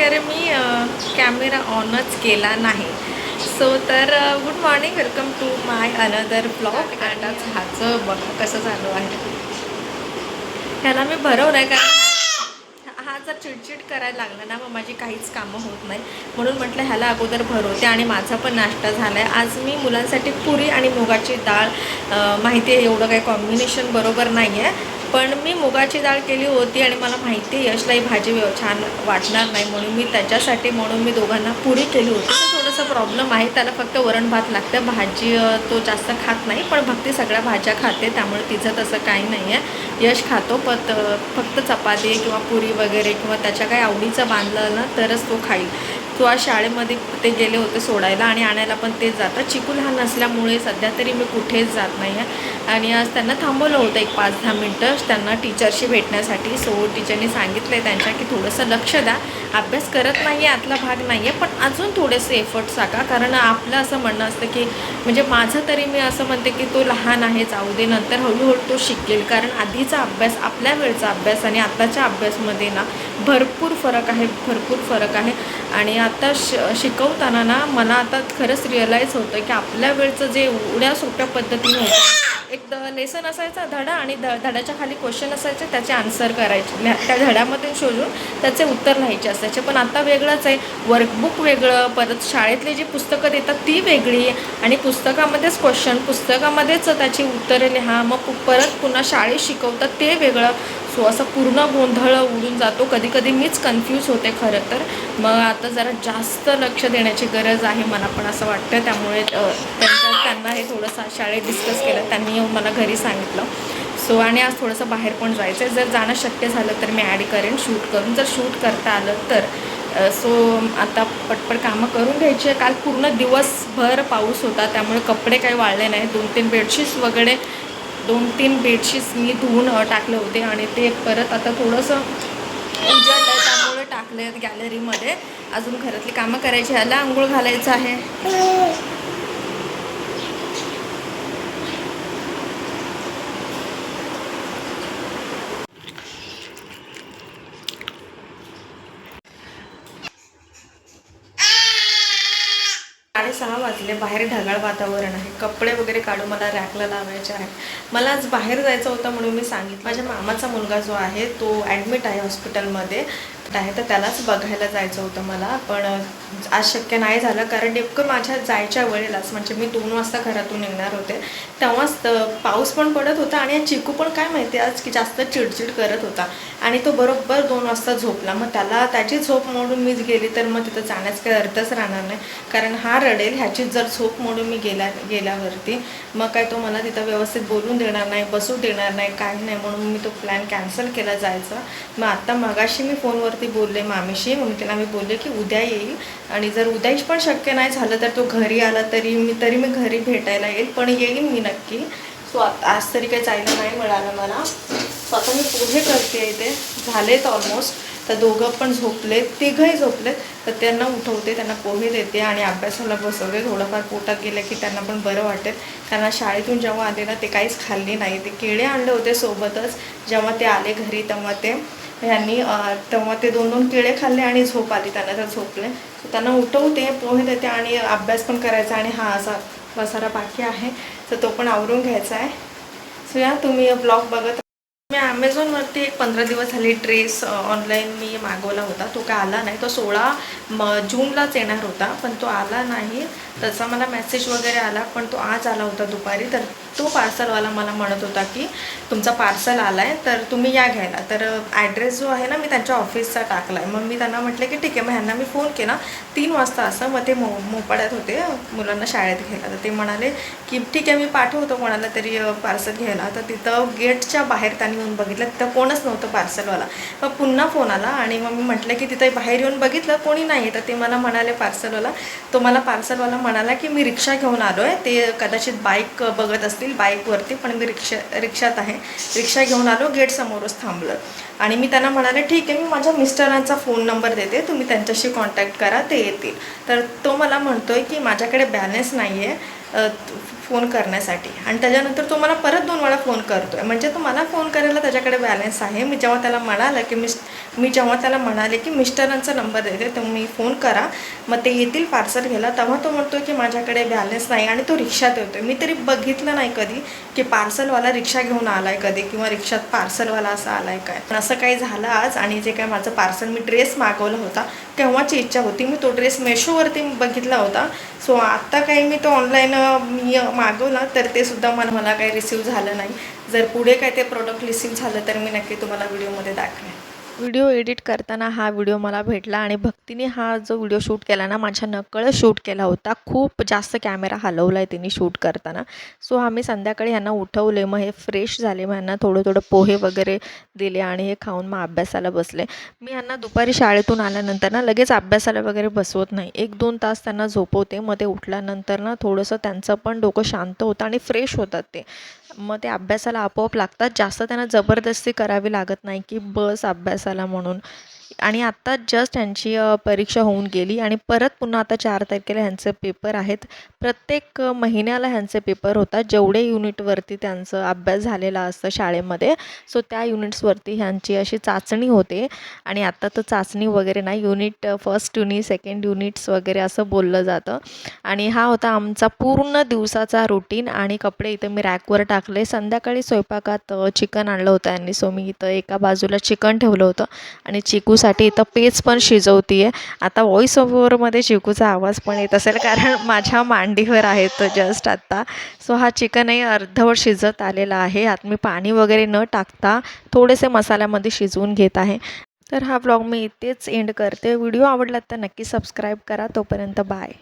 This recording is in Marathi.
की अरे मी कॅमेरा ऑनच केला नाही. सो तर good morning welcome to my another blog आता ह्याचं बघा कसं चालू आहे. ह्याला मी भरवलं आहे कारण हा- जर चिडचिड करायला लागला ना मग माझी काहीच कामं होत नाही. म्हणून म्हटलं ह्याला अगोदर भरवते आणि माझा पण नाश्ता झाला आहे आज मी मुलांसाठी पुरी आणि मुगाची डाळ माहिती आहे एवढं काही कॉम्बिनेशन बरोबर नाही आहे पण मी मुगाची डाळ केली होती आणि मला माहिती आहे यशला ही भाजी छान वाटणार नाही म्हणून मी त्याच्यासाठी म्हणून मी दोघांना पुरी केली होती. तर थोडंसं प्रॉब्लेम आहे त्याला फक्त वरण भात लागतं. भाजी तो जास्त खात नाही पण भक्ती सगळ्या भाज्या खाते त्यामुळे तिचं तसं काही नाही आहे यश खातो पण फक्त चपाती किंवा पुरी वगैरे किंवा त्याच्या काही आवडीचं बांधलं ना तरच तो खाईल. तो आज शाळेमध्ये ते गेले होते सोडायला आणि आणायला पण तेच जातात. चिकू लहान नसल्यामुळे सध्या तरी मी कुठेच जात नाही आहे. आणि आज त्यांना थांबवलं होतं एक पाच दहा मिनटं. त्यांना टीचरशी भेटण्यासाठी सो टीचरनी सांगितलं आहे त्यांच्या की थोडंसं लक्ष द्या. अभ्यास करत नाही आहे आतला भाग नाही आहे पण अजून थोडेसे एफर्ट्स टाका. कारण आपलं असं म्हणणं असतं की म्हणजे माझं तरी मी असं म्हणते की तो लहान आहे जाऊ दे नंतर हळूहळू तो शिकेल. कारण आधीचा अभ्यास आपल्या वेळचा अभ्यास आणि आत्ताच्या अभ्यासमध्ये ना भरपूर फरक आहे भरपूर फरक आहे. आणि आता श शिकवताना ना मला आता खरंच रिअलाईज होतं की आपल्या वेळचं जे एवढ्या सोप्या पद्धतीने होतं एक द लेसन असायचा धडा आणि ध धड्याच्या खाली क्वेश्चन असायचे त्याचे आन्सर करायचे. त्या धड्यामध्ये शोधून त्याचे उत्तर लिहायचे असायचे. पण आता वेगळंच आहे. वर्कबुक वेगळं परत शाळेतली जी पुस्तकं देतात ती वेगळी आणि पुस्तकामध्येच क्वेश्चन पुस्तकामध्येच त्याची उत्तरे लिहा. मग परत पुन्हा शाळेत शिकवतात ते वेगळं. सो असं पूर्ण गोंधळ उडून जातो. कधी कधी मीच कन्फ्यूज होते खरं तर. मग आता जरा जास्त लक्ष देण्याची गरज आहे मला पण असं वाटतं. त्यामुळे त्यांच्या त्यांना हे थोडंसं शाळेत डिस्कस केलं. त्यांनी येऊन मला घरी सांगितलं. सो आणि आज थोडंसं बाहेर पण जायचं आहे जर जाणं शक्य झालं तर मी ॲड करेन शूट करून. जर शूट करता आलं तर सो आता पटपट कामं करून घ्यायची आहे. काल पूर्ण दिवसभर पाऊस होता. त्यामुळे कपडे काही वाळले नाही दोन तीन बेडशीट्स वगैरे दोन तीन बेडशीट्स मी धुवून टाकले होते आणि ते परत आता थोडंसं उजळलं आहे त्यामुळे टाकले गॅलरीमध्ये अजून घरातली कामं करायची ह्याला आंघोळ घालायचं आहे. सहा वाजले बाहेर ढगाळ वातावरण आहे. कपडे वगैरे काढून मला रॅकला लावायचे आहे मला आज बाहेर जायचं होतं म्हणून मी सांगितलं. माझ्या मामाचा मुलगा जो आहे तो ॲडमिट आहे हॉस्पिटलमध्ये आहे तर त्यालाच बघायला जायचं होतं मला. पण आज शक्य नाही झालं कारण नेमकं माझ्या जायच्या वेळेलाच म्हणजे मी दोन वाजता घरातून निघणार होते तेव्हाच पाऊस पण पडत होता आणि चिकू पण काय माहिती आज की जास्त चिडचिड करत होता. आणि तो बरोबर दोन वाजता झोपला. मग त्याला त्याची झोप मोडून मीच गेली तर मग तिथं जाण्याचा काही अर्थच राहणार नाही. कारण हा रडेल ह्याची जर झोप मोडून मी गेल्या गेल्यावरती मग काय तो मला तिथं व्यवस्थित बोलून देणार नाही बसू देणार नाही काही नाही म्हणून मी तो प्लॅन कॅन्सल केला जायचा. मग आत्ता मगाशी मी फोनवर ती बोलले मामीशी मग त्यांना मी बोलले की उद्या येईल. आणि जर उद्याच पण शक्य नाही झालं तर तो घरी आला तरी मी तरी मी घरी भेटायला येईल पण येईन मी नक्की. सो आज तरी काही जायला नाही मिळालं मला. सो आता मी पोहे करते इथे. झालेत ऑलमोस्ट तर दोघं पण झोपलेत तिघंही झोपलेत. तर त्यांना उठवते त्यांना पोहे देते आणि अभ्यासाला बसवते. थोडंफार पोटात गेलं की त्यांना पण बरं वाटेल. कारण शाळेतून जेव्हा आले ना ते काहीच खाल्ले नाही. ते केळे आणले होते सोबतच. जेव्हा ते आले घरी तेव्हा ते ह्यांनी तेव्हा ते दोन दोन केळे खाल्ले आणि झोप आली त्यांना तर झोपले. त्यांना उठवते पोहे देते आणि अभ्यास पण करायचा आणि हा असा पसारा बाकी आहे. तर तो पण आवरून घ्यायचा आहे. सो या तुम्ही ब्लॉग बघत मी ॲमेझॉनवरती एक पंधरा दिवस झाले ड्रेस ऑनलाईन मी मागवला होता. तो काय आला नाही. तो सोळा म जूनलाच येणार होता पण तो आला नाही. त्याचा मला मेसेज वगैरे आला पण तो आज आला होता दुपारी. तर तो पार्सलवाला मला म्हणत होता की तुमचा पार्सल आला आहे तर तुम्ही या घ्यायला. तर ॲड्रेस जो आहे ना मी त्यांच्या ऑफिसचा टाकला आहे मग मी त्यांना म्हटलं की ठीक आहे. मग ह्यांना मी फोन केला. तीन वाजता असं मग ते मो मोपाड्यात होते मुलांना शाळेत घ्यायला. तर ते म्हणाले की ठीक आहे मी पाठवतो कोणाला तरी पार्सल घ्यायला. तर तिथं गेटच्या बाहेर त्यांनी येऊन बघितलं तिथं कोणच नव्हतं पार्सलवाला. मग पुन्हा फोन आला आणि मग मी म्हटलं की तिथं बाहेर येऊन बघितलं कोणी नाही. तर ते मला म्हणाले पार्सलवाला तो मला पार्सलवाला म्हणाला की मी रिक्षा घेऊन आलो आहे ते कदाचित बाईक बघत असतील बाईकवरती पण मी रिक्षा रिक्षात आहे. रिक्षा घेऊन आलो गेट समोरच थांबलं. आणि मी त्यांना म्हणाले ठीक आहे मी माझ्या मिस्टरांचा फोन नंबर देते. तुम्ही त्यांच्याशी कॉन्टॅक्ट करा ते येतील. तर तो मला म्हणतो आहे की माझ्याकडे बॅलन्स नाही आहे फोन करण्यासाठी. आणि त्याच्यानंतर तो मला परत दोन फोन करतो आहे म्हणजे तो मला फोन करायला त्याच्याकडे बॅलन्स आहे. मी जेव्हा त्याला म्हणालं की मी मी जेव्हा त्याला म्हणाले की मिस्टरांचा नंबर देते तुम्ही फोन करा. मग ते येतील पार्सल घ्यायला. तेव्हा तो म्हणतो की माझ्याकडे बॅलन्स नाही आणि तो रिक्षात येतो मी तरी बघितलं नाही कधी की पार्सलवाला रिक्षा घेऊन आला आहे कधी किंवा रिक्षात पार्सलवाला असा आहे काय. पण असं काही झालं आज आणि जे काय माझं पार्सल मी ड्रेस मागवला होता तेव्हाची इच्छा होती. मी तो ड्रेस मेशोवरती बघितला होता. सो आत्ता काही मी तो ऑनलाईन मी मागवला तर ते सुद्धा मला मला काही रिसीव झालं नाही. जर पुढे काय ते प्रोडक्ट रिसीव झालं तर मी नक्की तुम्हाला व्हिडिओमध्ये दाखवेन. व्हिडिओ एडिट करताना हा व्हिडिओ मला भेटला आणि भक्तीने हा जो व्हिडिओ शूट केला ना माझ्या नकळत शूट केला होता. खूप जास्त कॅमेरा हलवला आहे तिने शूट करताना. सो आम्ही संध्याकाळी ह्यांना उठवले मग हे फ्रेश झाले मग ह्यांना थोडं थोडं पोहे वगैरे दिले आणि हे खाऊन मग अभ्यासाला बसले. मी ह्यांना दुपारी शाळेतून आल्यानंतर ना लगेच अभ्यासाला वगैरे बसवत नाही. एक दोन तास त्यांना झोपवते मग ते उठल्यानंतर ना थोडंसं त्यांचं पण डोकं शांत होतं आणि फ्रेश होतात ते. मग ते अभ्यासाला आपोआप लागतात. जास्त त्यांना जबरदस्ती करावी लागत नाही की बस अभ्यासाला म्हणून आणि आत्ता जस्ट ह्यांची परीक्षा होऊन गेली आणि परत पुन्हा आता चार तारखेला ह्यांचे पेपर आहेत. प्रत्येक महिन्याला ह्यांचे पेपर होतात. जेवढे युनिटवरती त्यांचं अभ्यास झालेला असतं शाळेमध्ये सो त्या युनिट्सवरती ह्यांची अशी चाचणी होते. आणि आत्ता तर चाचणी वगैरे नाही. Unit first unit second units वगैरे असं बोललं जातं. आणि हा होता आमचा पूर्ण दिवसाचा रुटीन आणि कपडे इथं मी रॅकवर टाकले. संध्याकाळी स्वयंपाकात चिकन आणलं होतं यांनी. सो मी इथं एका बाजूला चिकन ठेवलं होतं. आणि चिकूसाठी इथं पेज पण शिजवती आहे आता व्हॉईस ओव्हरमध्ये चिकूचा आवाज पण येत असेल कारण माझ्या मांडीवर आहे तो जस्ट आत्ता सो हा चिकनही अर्धवट शिजत आलेला आहे. आत मी पाणी वगैरे न टाकता थोडेसे मसाल्यामध्ये शिजवून घेत आहे. तर हा ब्लॉग मी इथेच एंड करते. व्हिडिओ आवडला तर नक्की सबस्क्राईब करा. तोपर्यंत बाय